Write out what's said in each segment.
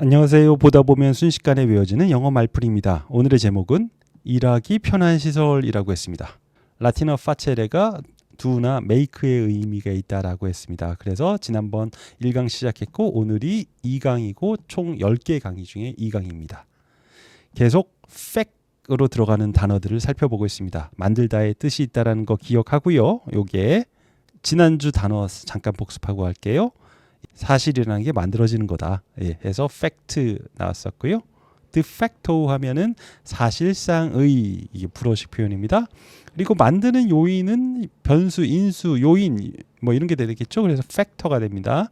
안녕하세요. 보다 보면 순식간에 외워지는 영어 말풀입니다. 오늘의 제목은 일하기 편한 시설이라고 했습니다. 라틴어 파체레가 두나 메이크의 의미가 있다라고 했습니다. 그래서 지난번 1강 시작했고 오늘이 2강이고 총 10개 강의 중에 2강입니다. 계속 팩으로 들어가는 단어들을 살펴보고 있습니다. 만들다의 뜻이 있다라는 거 기억하고요. 요게 지난주 단어 잠깐 복습하고 할게요. 사실이라는 게 만들어지는 거다. 예, 해서 fact 나왔었고요. de facto 하면은 사실상의 이게 불어식 표현입니다. 그리고 만드는 요인은 변수, 인수, 요인 뭐 이런 게 되겠죠. 그래서 factor가 됩니다.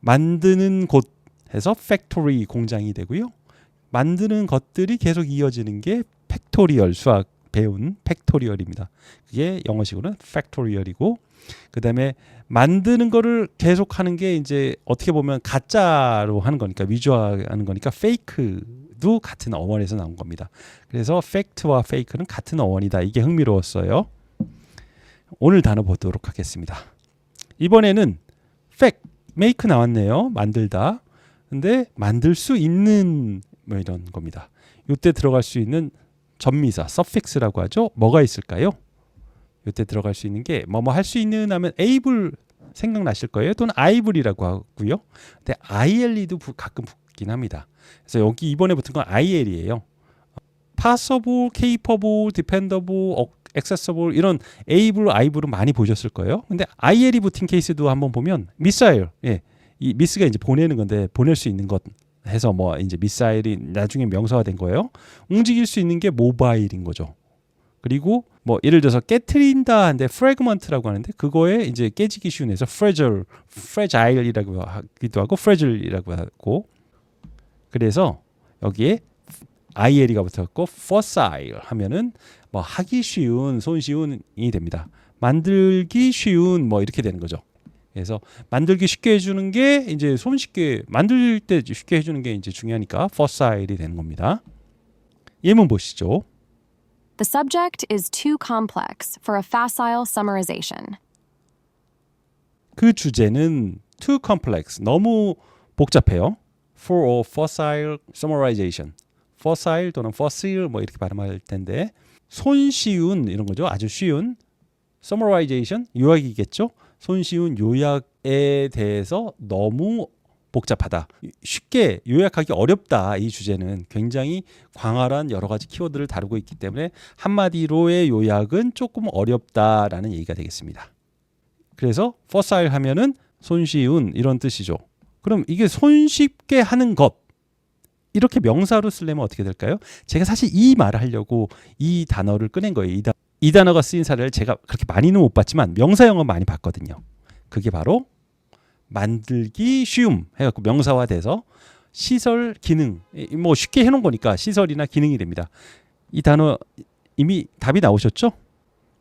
만드는 곳 해서 factory 공장이 되고요. 만드는 것들이 계속 이어지는 게 팩토리얼 수학 배운 팩토리얼입니다. 그게 영어식으로는 팩토리얼이고 그다음에 만드는 거를 계속 하는 게 이제 어떻게 보면 가짜로 하는 거니까 위조하는 거니까 페이크도 같은 어원에서 나온 겁니다. 그래서 팩트와 페이크는 같은 어원이다. 이게 흥미로웠어요. 오늘 단어 보도록 하겠습니다. 이번에는 팩, 메이크 나왔네요. 만들다. 근데 만들 수 있는 뭐 이런 겁니다. 이때 들어갈 수 있는 전미사, suffix라고 하죠. 뭐가 있을까요? 이때 들어갈 수 있는 게 뭐뭐 할 수 있는 하면 able 생각나실 거예요. 또는 ible이라고 하고요. 근데 il도 가끔 붙긴 합니다. 그래서 여기 이번에 붙은 건 il이에요. possible, capable, dependable, accessible 이런 able, ible은 많이 보셨을 거예요. 근데 il이 붙은 케이스도 한번 보면 missile, 예, 이 미스가 이제 보내는 건데 보낼 수 있는 것 해서 뭐 이제 미사일이 나중에 명사화 된 거예요. 움직일 수 있는 게 모바일인 거죠. 그리고 뭐 예를 들어서 깨트린다 하는데 fragment라고 하는데 그거에 이제 깨지기 쉬운 해서 fragile, fragile이라고 하기도 하고 fragile이라고 하고 그래서 여기에 il이가 붙었고 fossil 하면은 뭐 하기 쉬운, 손쉬운이 됩니다. 만들기 쉬운 뭐 이렇게 되는 거죠. 그래서 만들기 쉽게 해주는 게 이제 손쉽게 만들 때 쉽게 해주는 게 이제 중요하니까 fossil이 되는 겁니다. 예문 보시죠. The subject is too complex for a facile summarization. 그 주제는 too complex, 너무 복잡해요. For a fossil summarization. fossil 또는 fossil 뭐 이렇게 발음할 텐데 손쉬운 이런 거죠. 아주 쉬운 summarization 요약이겠죠. 손쉬운 요약에 대해서 너무 복잡하다. 쉽게 요약하기 어렵다. 이 주제는 굉장히 광활한 여러 가지 키워드를 다루고 있기 때문에 한마디로의 요약은 조금 어렵다라는 얘기가 되겠습니다. 그래서 fossil 하면은 손쉬운 이런 뜻이죠. 그럼 이게 손쉽게 하는 것 이렇게 명사로 쓰려면 어떻게 될까요? 제가 사실 이 말을 하려고 이 단어를 꺼낸 거예요. 이, 다, 이 단어가 쓰인 사례를 제가 그렇게 많이는 못 봤지만 명사형은 많이 봤거든요. 그게 바로 만들기 쉬움 해갖고 명사화돼서 시설 기능 뭐 쉽게 해놓은 거니까 시설이나 기능이 됩니다. 이 단어 이미 답이 나오셨죠?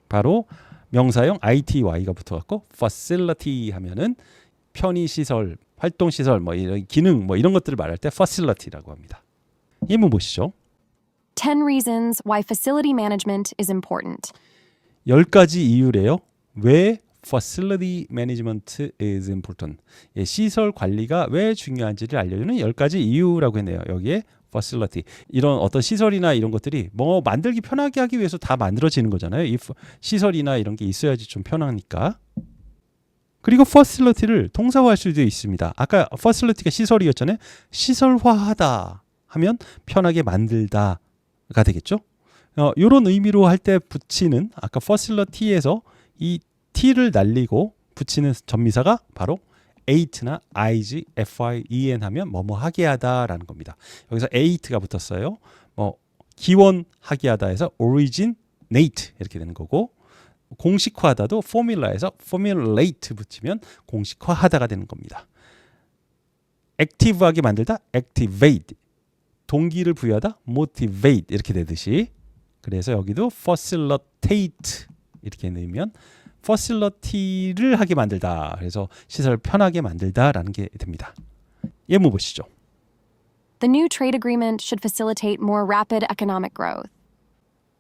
바로 명사형 ITY가 붙어갖고 facility 하면은 편의 시설, 활동 시설, 뭐 이런 기능, 뭐 이런 것들을 말할 때 facility라고 합니다. 예문 보시죠. 10 reasons why facility management is important. 열 가지 이유래요. 왜 facility management is important. 예, 시설 관리가 왜 중요한지를 알려주는 열 가지 이유라고 했네요. 여기에 facility 이런 어떤 시설이나 이런 것들이 뭐 만들기 편하게 하기 위해서 다 만들어지는 거잖아요. 이 시설이나 이런 게 있어야지 좀 편하니까. 그리고 facility를 동사화할 수도 있습니다. 아까 facility가 시설이었잖아요. 시설화하다 하면 편하게 만들다가 되겠죠. 어, 이런 의미로 할 때 붙이는 아까 facility에서 이 t를 날리고 붙이는 전미사가 바로 eight나 ing, fin 하면 뭐뭐 하게 하다라는 겁니다. 여기서 eight가 붙었어요. 뭐 기원 하게 하다 해서 originate 이렇게 되는 거고 공식화하다도 formula에서 formulate 붙이면 공식화하다가 되는 겁니다. 액티브하게 만들다 activate 동기를 부여하다 motivate 이렇게 되듯이 그래서 여기도 facilitate 이렇게 넣으면 facility를 하게 만들다. 그래서 시설을 편하게 만들다라는 게 됩니다. 예문 보시죠. The new trade agreement should facilitate more rapid economic growth.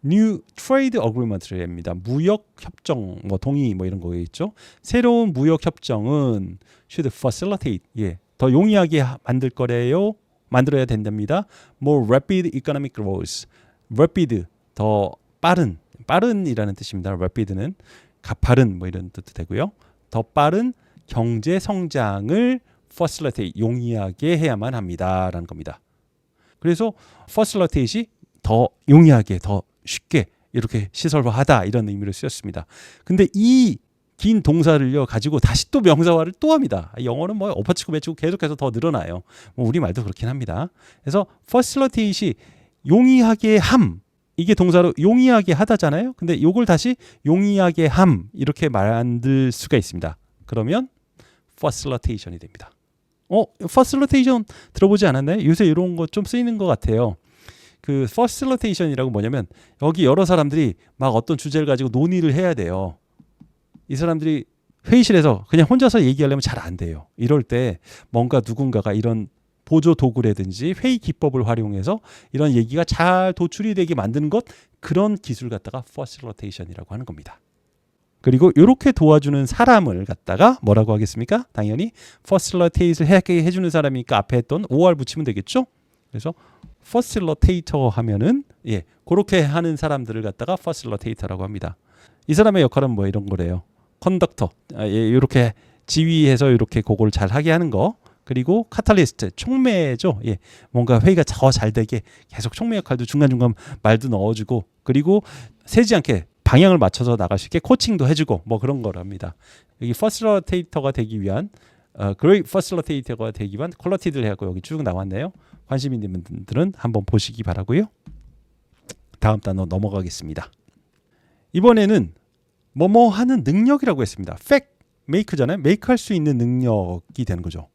New Trade Agreement입니다. 무역 협정, 뭐 동의 뭐 이런 거 있죠. 새로운 무역 협정은 should facilitate, 예, 더 용이하게 하- 만들 거래요. 만들어야 된답니다. More rapid economic growth. rapid 더 빠른 빠른이라는 뜻입니다. rapid는 가파른 뭐 이런 뜻도 되고요. 더 빠른 경제 성장을 facilitate 용이하게 해야만 합니다라는 겁니다. 그래서 facilitate이 더 용이하게 더 쉽게 이렇게 시설화하다 이런 의미로 쓰였습니다. 근데 이 긴 동사를요 가지고 다시 또 명사화를 또 합니다. 영어는 뭐 엎어치고 배치고 계속해서 더 늘어나요. 뭐 우리 말도 그렇긴 합니다. 그래서 facilitate이 용이하게 함 이게 동사로 용이하게 하다잖아요. 근데 요걸 다시 용이하게 함 이렇게 만들 수가 있습니다. 그러면 facilitation이 됩니다. 어, facilitation 들어보지 않았나요? 요새 이런 거 좀 쓰이는 것 같아요. 그 facilitation이라고 뭐냐면 여기 여러 사람들이 막 어떤 주제를 가지고 논의를 해야 돼요. 이 사람들이 회의실에서 그냥 혼자서 얘기하려면 잘 안 돼요. 이럴 때 뭔가 누군가가 이런 보조 도구라든지 회의 기법을 활용해서 이런 얘기가 잘 도출이 되게 만드는 것 그런 기술 갖다가 facilitation이라고 하는 겁니다. 그리고 이렇게 도와주는 사람을 갖다가 뭐라고 하겠습니까? 당연히 facilitate를 하게 해주는 사람이니까 앞에 했던 or 붙이면 되겠죠. 그래서 facilitator 하면은 예 그렇게 하는 사람들을 갖다가 facilitator라고 합니다. 이 사람의 역할은 뭐 이런 거래요. 컨덕터 아, 예, 이렇게 지휘해서 이렇게 그걸 잘 하게 하는 거. 그리고 카탈리스트 촉매죠. 예, 뭔가 회의가 더 잘 되게 계속 촉매 역할도 중간 중간 말도 넣어주고 그리고 새지 않게 방향을 맞춰서 나갈 수 있게 코칭도 해주고 뭐 그런 거랍니다. 여기 퍼실러테이터가 되기 위한 어, 그레이트 퍼실러테이터가 되기 위한 퀄리티들 해갖고 여기 쭉 나왔네요. 관심 있는 분들은 한번 보시기 바라고요. 다음 단어 넘어가겠습니다. 이번에는 뭐뭐 하는 능력이라고 했습니다. fact, make잖아요. make 할 수 있는 능력이 되는 거죠.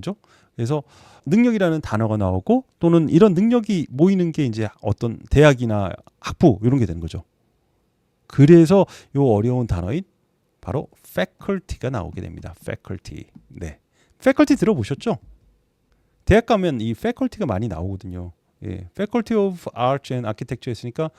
그죠? 그래서 능력이라는 단어가 나오고 또는 이런 능력이 모이는 게 이제 어떤 대학이나 학부 이런 게 되는 거죠. 그래서 요 어려운 단어인 바로 faculty가 나오게 됩니다. faculty. 네. faculty 들어보셨죠? 대학 가면 이 faculty가 많이 나오거든요. 예. faculty of arts and architecture 했으니까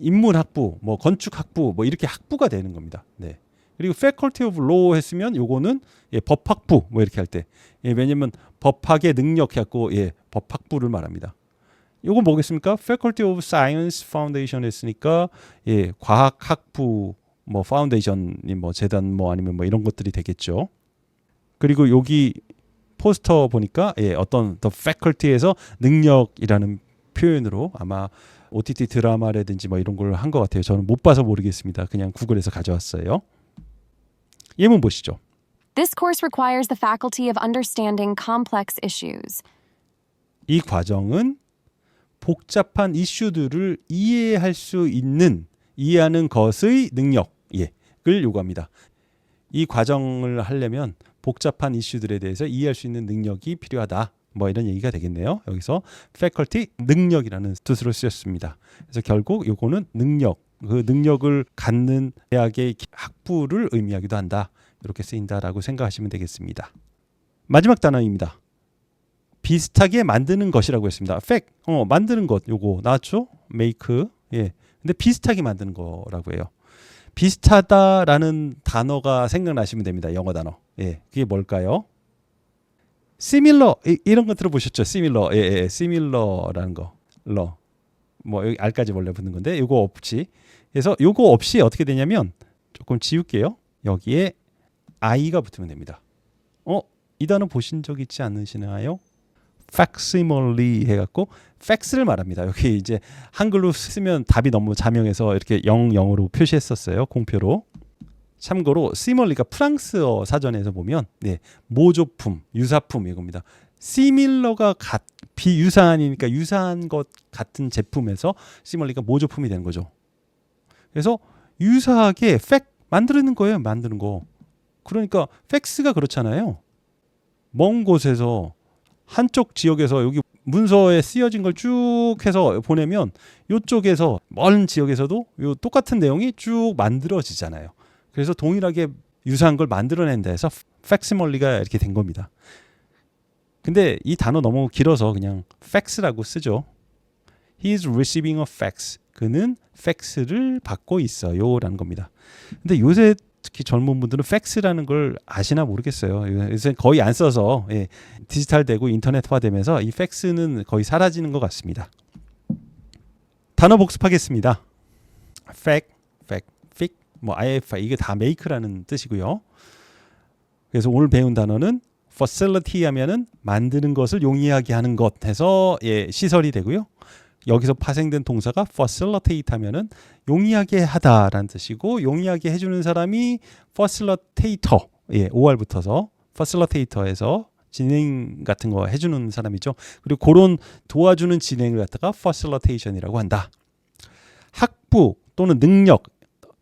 인문학부, 뭐 건축학부, 뭐 이렇게 학부가 되는 겁니다. 네. 그리고 faculty of law 했으면 요거는 예, 법학부 뭐 이렇게 할 때. 예, 왜냐면 법학의 능력 해갖고 예, 법학부를 말합니다. 요건 뭐겠습니까? faculty of science foundation 했으니까 예, 과학학부 뭐 파운데이션이 뭐 재단 뭐 아니면 뭐 이런 것들이 되겠죠. 그리고 여기 포스터 보니까 예, 어떤 the faculty에서 능력이라는 표현으로 아마 OTT 드라마라든지 뭐 이런 걸 한 것 같아요. 저는 못 봐서 모르겠습니다. 그냥 구글에서 가져왔어요. 예문 보시죠. This course requires the faculty of understanding complex issues. 이 과정은 복잡한 이슈들을 이해할 수 있는 이해하는 것의 능력, 예, 을 요구합니다. 이 과정을 하려면 복잡한 이슈들에 대해서 이해할 수 있는 능력이 필요하다. 뭐 이런 얘기가 되겠네요. 여기서 faculty 능력이라는 뜻으로 쓰였습니다. 그래서 결국 요거는 능력, 그 능력을 갖는 대학의 학부를 의미하기도 한다. 이렇게 쓰인다라고 생각하시면 되겠습니다. 마지막 단어입니다. 비슷하게 만드는 것이라고 했습니다. fact, 어, 만드는 것 요거 나왔죠? make, 예. 근데 비슷하게 만드는 거라고 해요. 비슷하다라는 단어가 생각나시면 됩니다. 영어 단어. 예. 그게 뭘까요? similar 이, 이런 거 들어보셨죠? similar. 예, 예. similar라는 거. 러. 뭐 여기 r까지 원래 붙는 건데 요거 없이. 그래서 요거 없이 어떻게 되냐면 조금 지울게요. 여기에 i가 붙으면 됩니다. 어, 이 단어 보신 적 있지 않으시나요? facsimile 해갖고 팩스를 말합니다. 여기 이제 한글로 쓰면 답이 너무 자명해서 이렇게 0, 0으로 표시했었어요. 공표로. 참고로 시멀리가 프랑스어 사전에서 보면 네, 모조품, 유사품 이겁니다. 시밀러가 같, 비유사한이니까 유사한 것 같은 제품에서 시멀리가 모조품이 되는 거죠. 그래서 유사하게 팩 만드는 거예요. 만드는 거. 그러니까 팩스가 그렇잖아요. 먼 곳에서 한쪽 지역에서 여기 문서에 쓰여진 걸 쭉 해서 보내면 이쪽에서 먼 지역에서도 요 똑같은 내용이 쭉 만들어지잖아요. 그래서 동일하게 유사한 걸 만들어낸다 해서 팩스멀리가 이렇게 된 겁니다. 근데 이 단어 너무 길어서 그냥 팩스라고 쓰죠. He is receiving a fax. 그는 팩스를 받고 있어요라는 겁니다. 근데 요새 특히 젊은 분들은 팩스라는 걸 아시나 모르겠어요. 요새 거의 안 써서 예, 디지털되고 인터넷화되면서 이 팩스는 거의 사라지는 것 같습니다. 단어 복습하겠습니다. fact, fact, fic, 뭐 IFI 이게 다 make라는 뜻이고요. 그래서 오늘 배운 단어는 facility 하면은 만드는 것을 용이하게 하는 것 해서 예, 시설이 되고요. 여기서 파생된 동사가 facilitate 하면은 용이하게 하다라는 뜻이고 용이하게 해주는 사람이 facilitator 예, OR 붙어서 facilitator에서 진행 같은 거 해주는 사람이죠. 그리고 그런 도와주는 진행을 갖다가 facilitation이라고 한다. 학부 또는 능력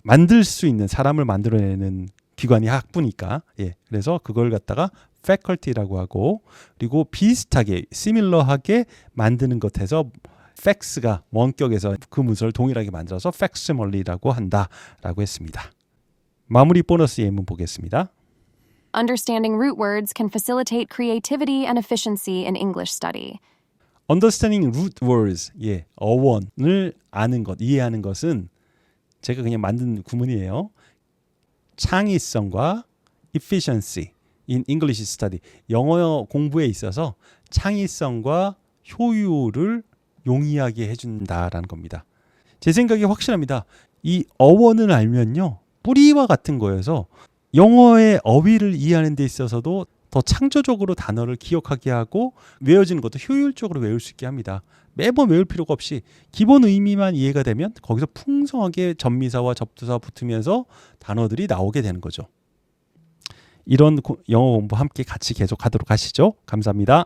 만들 수 있는 사람을 만들어내는 기관이 학부니까 예 그래서 그걸 갖다가 faculty라고 하고 그리고 비슷하게 similar하게 만드는 것에서 facts가 원격에서 그 문서를 동일하게 만들어서 facsimile라고 한다라고 했습니다. 마무리 보너스 예문 보겠습니다. Understanding root words can facilitate creativity and efficiency in English study. Understanding root words, 예, 어원을 아는 것, 이해하는 것은 제가 그냥 만든 구문이에요. 창의성과 efficiency in English study, 영어 공부에 있어서 창의성과 효율을 용이하게 해준다라는 겁니다. 제 생각이 확실합니다. 이 어원을 알면요, 뿌리와 같은 거여서 영어의 어휘를 이해하는 데 있어서도 더 창조적으로 단어를 기억하게 하고 외워지는 것도 효율적으로 외울 수 있게 합니다. 매번 외울 필요가 없이 기본 의미만 이해가 되면 거기서 풍성하게 전미사와 접두사 붙으면서 단어들이 나오게 되는 거죠. 이런 고- 영어 공부 함께 같이 계속 하도록 하시죠. 감사합니다.